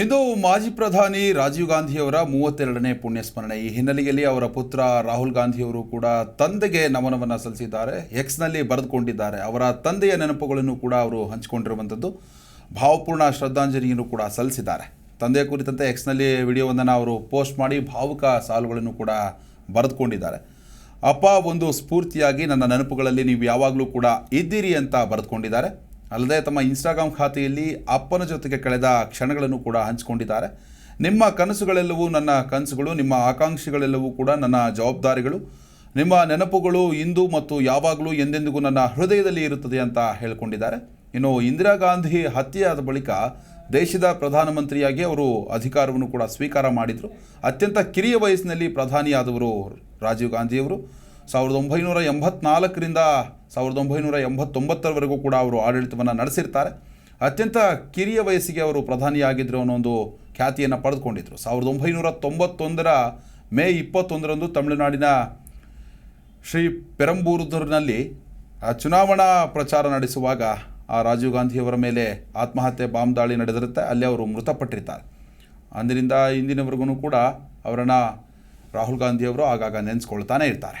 ಇಂದು ಮಾಜಿ ಪ್ರಧಾನಿ ರಾಜೀವ್ ಗಾಂಧಿಯವರ ಮೂವತ್ತೆರಡನೇ ಪುಣ್ಯಸ್ಮರಣೆ. ಈ ಹಿನ್ನೆಲೆಯಲ್ಲಿ ಅವರ ಪುತ್ರ ರಾಹುಲ್ ಗಾಂಧಿಯವರು ಕೂಡ ತಂದೆಗೆ ನಮನವನ್ನು ಸಲ್ಲಿಸಿದ್ದಾರೆ. ಎಕ್ಸ್ನಲ್ಲಿ ಬರೆದುಕೊಂಡಿದ್ದಾರೆ. ಅವರ ತಂದೆಯ ನೆನಪುಗಳನ್ನು ಕೂಡ ಅವರು ಹಂಚಿಕೊಂಡಿರುವಂಥದ್ದು ಭಾವಪೂರ್ಣ ಶ್ರದ್ಧಾಂಜಲಿಯನ್ನು ಕೂಡ ಸಲ್ಲಿಸಿದ್ದಾರೆ. ತಂದೆಯ ಕುರಿತಂತೆ ಎಕ್ಸ್ನಲ್ಲಿ ವಿಡಿಯೋವೊಂದನ್ನು ಅವರು ಪೋಸ್ಟ್ ಮಾಡಿ ಭಾವುಕ ಸಾಲುಗಳನ್ನು ಕೂಡ ಬರೆದುಕೊಂಡಿದ್ದಾರೆ. ಅಪ್ಪ, ಒಂದು ಸ್ಫೂರ್ತಿಯಾಗಿ ನನ್ನ ನೆನಪುಗಳಲ್ಲಿ ನೀವು ಯಾವಾಗಲೂ ಕೂಡ ಇದ್ದೀರಿ ಅಂತ ಬರೆದುಕೊಂಡಿದ್ದಾರೆ. ಅಲ್ಲದೆ ತಮ್ಮ ಇನ್ಸ್ಟಾಗ್ರಾಮ್ ಖಾತೆಯಲ್ಲಿ ಅಪ್ಪನ ಜೊತೆಗೆ ಕಳೆದ ಕ್ಷಣಗಳನ್ನು ಕೂಡ ಹಂಚಿಕೊಂಡಿದ್ದಾರೆ. ನಿಮ್ಮ ಕನಸುಗಳೆಲ್ಲವೂ ನನ್ನ ಕನಸುಗಳು, ನಿಮ್ಮ ಆಕಾಂಕ್ಷೆಗಳೆಲ್ಲವೂ ಕೂಡ ನನ್ನ ಜವಾಬ್ದಾರಿಗಳು. ನಿಮ್ಮ ನೆನಪುಗಳು ಇಂದು ಮತ್ತು ಯಾವಾಗಲೂ ಎಂದೆಂದಿಗೂ ನನ್ನ ಹೃದಯದಲ್ಲಿ ಇರುತ್ತದೆ ಅಂತ ಹೇಳಿಕೊಂಡಿದ್ದಾರೆ. ಇನ್ನು ಇಂದಿರಾ ಗಾಂಧಿ ಹತ್ಯೆಯಾದ ಬಳಿಕ ದೇಶದ ಪ್ರಧಾನಮಂತ್ರಿಯಾಗಿ ಅವರು ಅಧಿಕಾರವನ್ನು ಕೂಡ ಸ್ವೀಕಾರ ಮಾಡಿದರು. ಅತ್ಯಂತ ಕಿರಿಯ ವಯಸ್ಸಿನಲ್ಲಿ ಪ್ರಧಾನಿಯಾದವರು ರಾಜೀವ್ ಗಾಂಧಿಯವರು ಸಾವಿರದ ಒಂಬೈನೂರ ಎಂಬತ್ನಾಲ್ಕರಿಂದ ಸಾವಿರದ ಒಂಬೈನೂರ ಎಂಬತ್ತೊಂಬತ್ತರವರೆಗೂ ಕೂಡ ಅವರು ಆಡಳಿತವನ್ನು ನಡೆಸಿರ್ತಾರೆ. ಅತ್ಯಂತ ಕಿರಿಯ ವಯಸ್ಸಿಗೆ ಅವರು ಪ್ರಧಾನಿಯಾಗಿದ್ದರು ಅನ್ನೋ ಒಂದು ಖ್ಯಾತಿಯನ್ನು ಪಡೆದುಕೊಂಡಿದ್ದರು ಸಾವಿರದ ಒಂಬೈನೂರ ತೊಂಬತ್ತೊಂದರ ಮೇ ಇಪ್ಪತ್ತೊಂದರಂದು ತಮಿಳುನಾಡಿನ ಶ್ರೀ ಪೆರಂಬೂರುದರ್ನಲ್ಲಿ ಚುನಾವಣಾ ಪ್ರಚಾರ ನಡೆಸುವಾಗ ಆ ರಾಜೀವ್ ಗಾಂಧಿಯವರ ಮೇಲೆ ಆತ್ಮಹತ್ಯೆ, ಬಾಂಬ್ ದಾಳಿ ನಡೆದಿರುತ್ತೆ. ಅಲ್ಲಿ ಅವರು ಮೃತಪಟ್ಟಿರ್ತಾರೆ. ಅಂದಿನಿಂದ ಇಂದಿನವರೆಗೂ ಕೂಡ ಅವರನ್ನು ರಾಹುಲ್ ಗಾಂಧಿಯವರು ಆಗಾಗ ನೆನೆಸ್ಕೊಳ್ತಾನೆ ಇರ್ತಾರೆ.